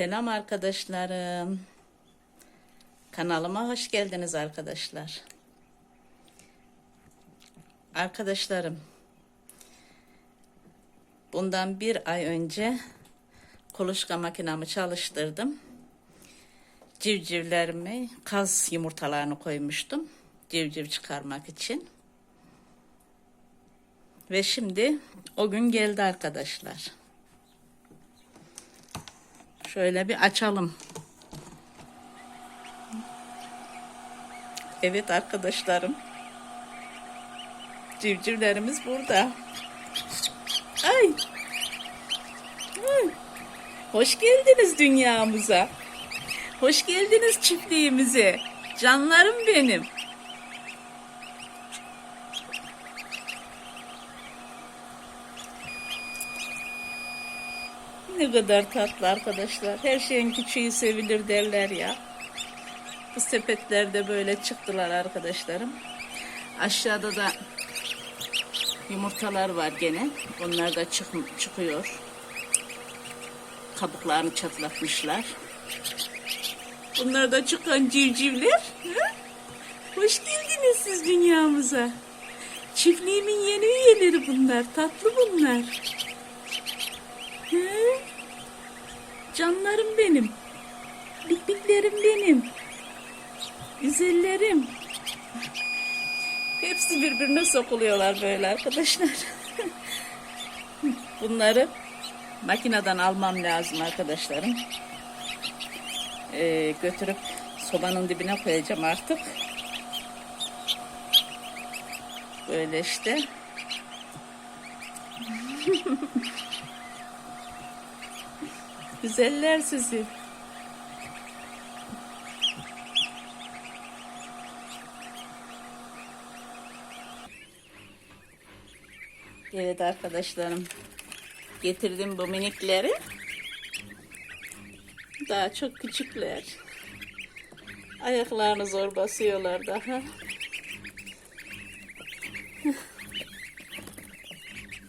Selam arkadaşlarım. Kanalıma hoş geldiniz arkadaşlar. Arkadaşlarım, bundan bir ay önce kuluçka makinamı çalıştırdım. Civcivlerimi, kaz yumurtalarını koymuştum. Civciv çıkarmak için. Ve şimdi o gün geldi arkadaşlar. Şöyle bir açalım. Evet arkadaşlarım. Civcivlerimiz burada. Ay. Ay. Hoş geldiniz dünyamıza. Hoş geldiniz çiftliğimize. Canlarım benim. Ne kadar tatlı arkadaşlar. Her şeyin küçüğü sevilir derler ya. Bu sepetlerde böyle çıktılar arkadaşlarım. Aşağıda da yumurtalar var gene. Onlar da çık çıkıyor. Kabuklarını çatlatmışlar. Bunlar da çıkan civcivler. Hoş geldiniz siz dünyamıza. Çiftliğimin yeni üyeleri bunlar. Tatlı bunlar. Hı? Canlarım benim. Bikbiklerim benim. Güzellerim. Hepsi birbirine sokuluyorlar böyle arkadaşlar. Bunları makineden almam lazım arkadaşlarım. Ee, götürüp sobanın dibine koyacağım artık. Böyle işte. Güzeller sizi. Evet arkadaşlarım. Getirdim bu minikleri. Daha çok küçükler. Ayaklarını zor basıyorlar daha.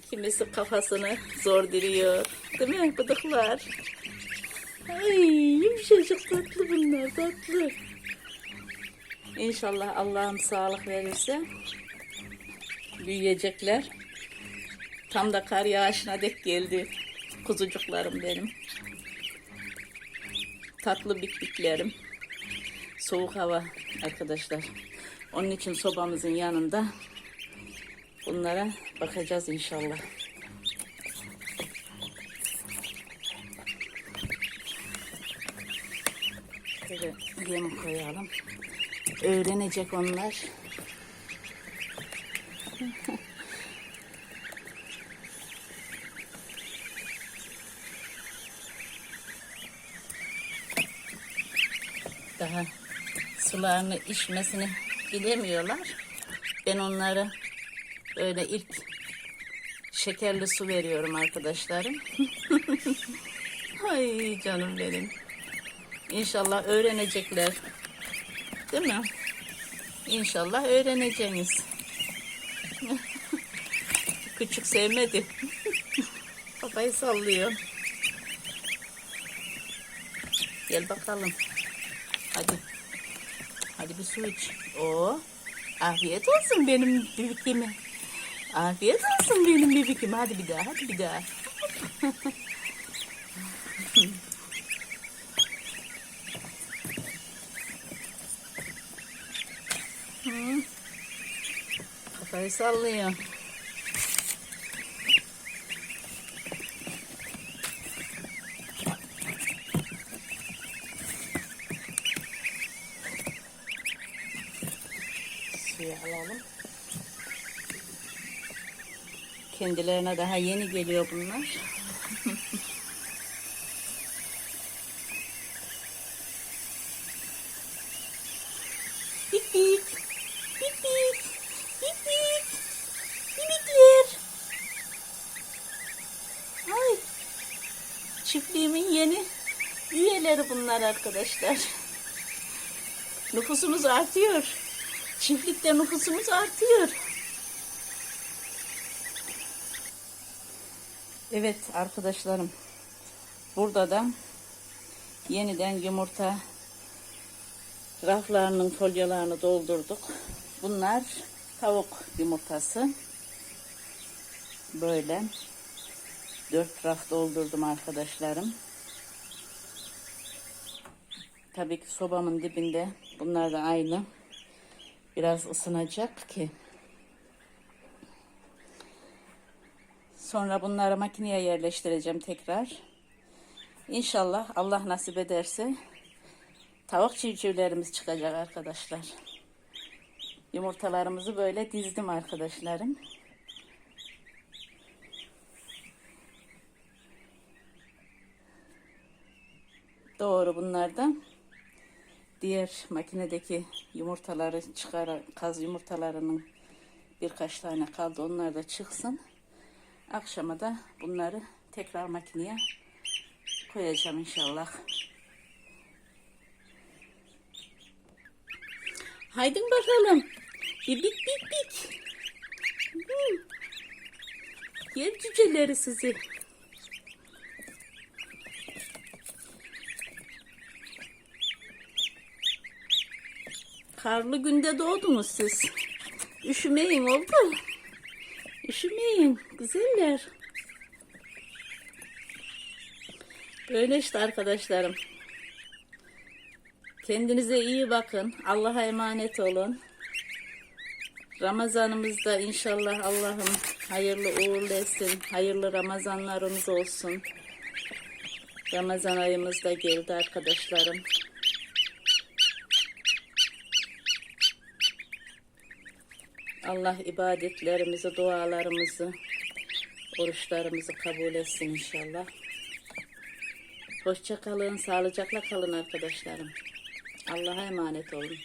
Kimisi kafasını zor diriyor. Değil mi bıdıklar? Ay yumuşacık tatlı bunlar tatlı. İnşallah Allah'ım sağlık verirse büyüyecekler. Tam da kar yağışına dek geldi kuzucuklarım benim. Tatlı bikbiklerim. Soğuk hava arkadaşlar. Onun için sobamızın yanında bunlara bakacağız inşallah. Şöyle yem koyalım. Öğrenecek onlar. Daha sularını içmesini bilemiyorlar. Ben onları öyle ilk şekerli su veriyorum arkadaşlarım. Ay canım benim. İnşallah öğrenecekler. Değil mi? İnşallah öğreneceğiniz. Küçük sevmedi. Kafayı sallıyor. Gel bakalım. Hadi. Hadi bir su iç. Oo. Afiyet olsun benim bibikime. Afiyet olsun benim bibikime. Hadi bir daha, hadi bir daha. Kafayı sallıyor. Suyu alalım. Kendilerine daha yeni geliyor bunlar. Bik bik. Bik bik. Bik bik. Bibikler. Ay. Çiftliğimin yeni üyeleri bunlar arkadaşlar. Nüfusumuz artıyor. Çiftlikte nüfusumuz artıyor. Evet arkadaşlarım. Burada da yeniden yumurta raflarının folyalarını doldurduk. Bunlar tavuk yumurtası. Böyle dört raf doldurdum arkadaşlarım. Tabii ki sobamın dibinde. Bunlar da aynı. Biraz ısınacak ki. Sonra bunları makineye yerleştireceğim tekrar. İnşallah Allah nasip ederse tavuk civcivlerimiz çıkacak arkadaşlar. Yumurtalarımızı böyle dizdim arkadaşlarım. Doğru bunlardan diğer makinedeki yumurtaları çıkar kaz yumurtalarının birkaç tane kaldı onlar da çıksın. Akşama da bunları tekrar makineye koyacağım inşallah. Haydin bakalım. Bir bik bik bik. Hmm. Yer cüceleri sizi. Karlı günde doğdunuz siz. Üşümeyin oldu. Üşümeyin güzeller. Böyle işte arkadaşlarım. Kendinize iyi bakın. Allah'a emanet olun. Ramazanımızda inşallah Allah'ım hayırlı uğurlu etsin. Hayırlı Ramazanlarımız olsun. Ramazan ayımız da geldi arkadaşlarım. Allah ibadetlerimizi, dualarımızı, oruçlarımızı kabul etsin inşallah. Hoşça kalın, sağlıcakla kalın arkadaşlarım. Allah'a emanet olun.